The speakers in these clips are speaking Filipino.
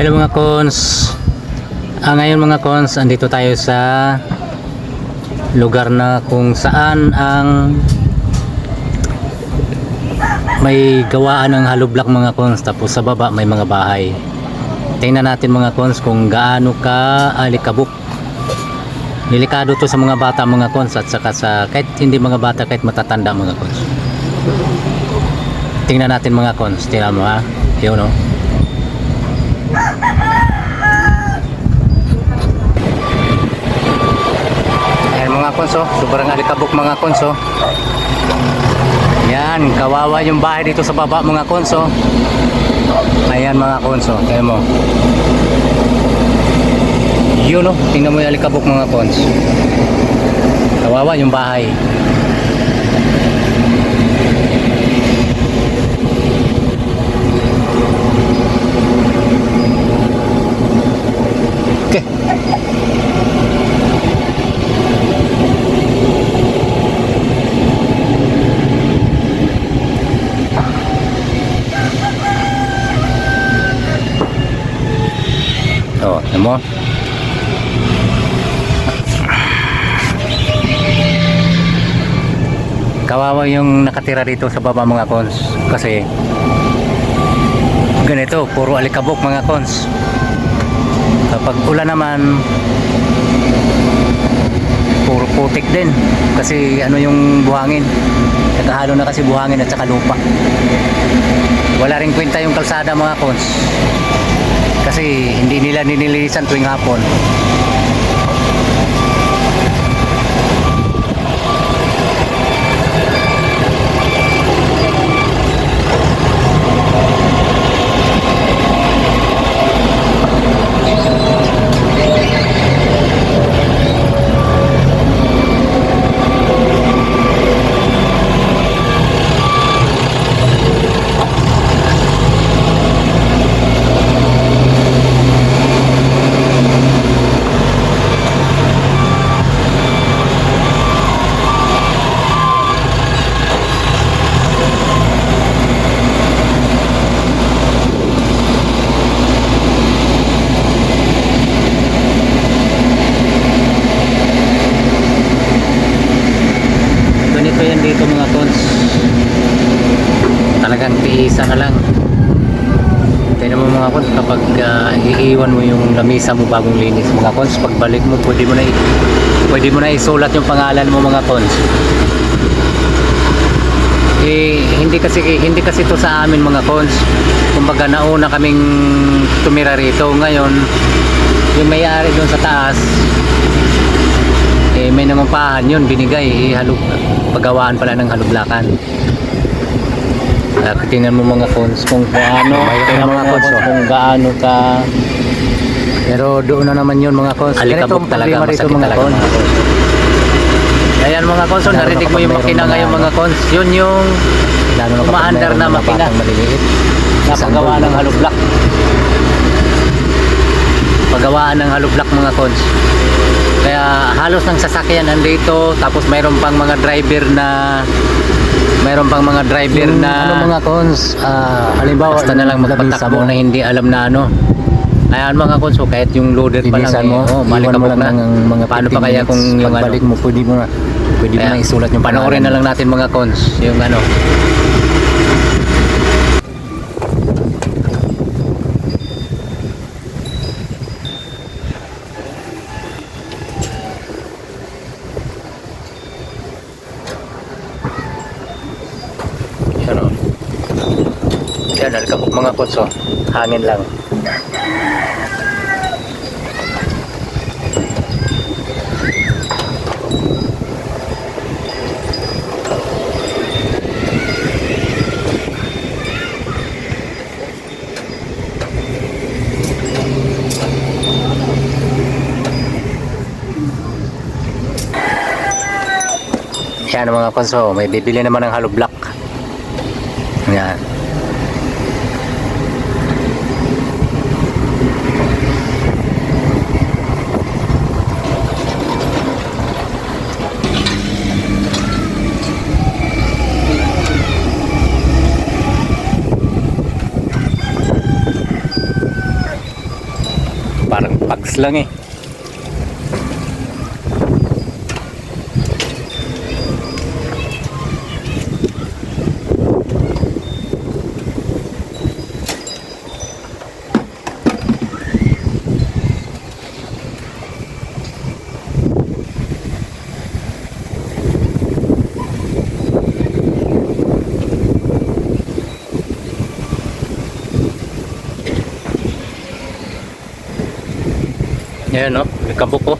Hello mga cons. Ah, ngayon mga cons, andito tayo sa lugar na kung saan ang may gawaan ng hollow block mga cons tapos sa baba may mga bahay. Tingnan natin mga cons kung gaano ka alikabok. Delikado to sa mga bata mga cons at saka sa kahit hindi mga bata kahit matatanda mga cons. Tingnan natin mga cons. Tingnan mo ha. Yun no. Ayan mga konso, sobrang alikabok mga konso. Yan, kawawa yung bahay dito sa baba mga konso. Ayan mga konso, tayo mo. Yun o, tingnan mo yung alikabok mga kons. Kawawa yung bahay. Okay. Mo? Kawawa yung nakatira dito sa baba mga cons. Kasi ganito, puro alikabok mga cons. Kapag ulan naman puro putik din. Kasi ano yung buhangin? Nagkahalo na kasi buhangin at saka lupa. Wala rin kwenta yung kalsada mga cons kasi hindi nila ninilinisan tuwing hapon ganito yan dito mga cons talagang tiisa na lang Tingnan mo mga cons kapag ah, iiwan lamisa mo bagong linis. Mga cons pagbalik mo pwede mo na pwede mo na isulat yung pangalan mo mga cons. Eh hindi kasi hindi kasi to sa amin mga cons. Kumbaga nauna kaming tumira rito. Ngayon yung may-ari doon sa taas eh may nangumpahan yun binigay. Eh, halug paggawaan pala ng halublakan. Uh, tingnan mo mga cons kung mo mga cons kung gaano ka pero doon na naman yun mga cons. Alikabok talaga, rito masakit mga talaga, cons. Mga ayan mga cons oh, Lalo na narinig mo yung makina ngayon mga cons. Yun yung Umaandar na makina. napagawa ng halublock pagawaan ng halublock mga cons. Kaya halos ng sasakyan nandito tapos mayroon pang mga driver na mayroon pang mga driver Yung na ano mga cons, ah, halimbawa, basta na lang magpatakbo na hindi alam na ano ayan mga cons so kahit yung loader pa lang eh, mo, oh, iwan mo lang na ng mga paano 15 pa kaya kung yung ano Pagbalik mo, pwede mo na, pwede mo kaya, na isulat yung panoorin pangalan na lang mo. natin mga cons yung ano Yan o. Yan, alikabok mga cons oh. Hangin lang. Yan mga konso, may bibili naman ng hollow block. Yan. Parang pags lang eh. Ayan no, may kabuk oh.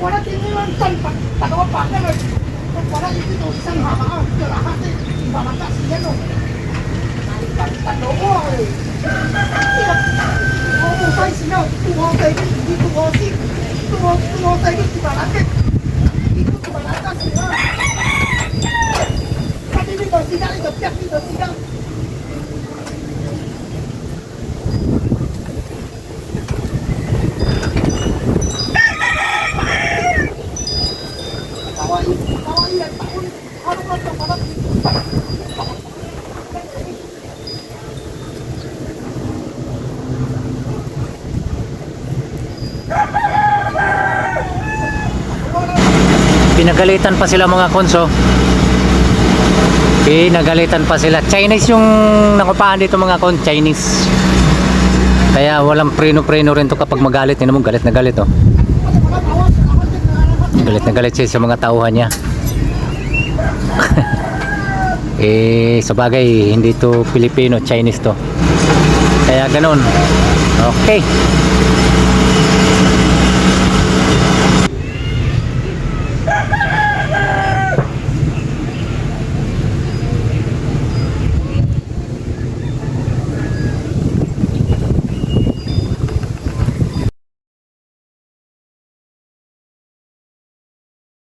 Wala tinilang talpa. Pagawa pa ka nun. Isang hamaan. Kalahati. Bamata siya no. Talo eh. Umutay sila. Tumotay din. Hindi tumotik. Tumotay din. Tibalakit. Dito tibalata sila. Pati dito sila. Ito piyak dito sila. Kawaii. Kawaii yan. Taon. Ano ba ito? Parang Pinagalitan pa sila mga konso. Pinagalitan pa sila. Chinese yung nakupahan dito mga kon, Chinese. Kaya walang preno-preno rin to kapag magalit. Tingnan mo, galit na galit oh. Galit na galit siya sa mga tauhan niya. eh, sa bagay, hindi to Filipino, Chinese to. Kaya ganun. Okay.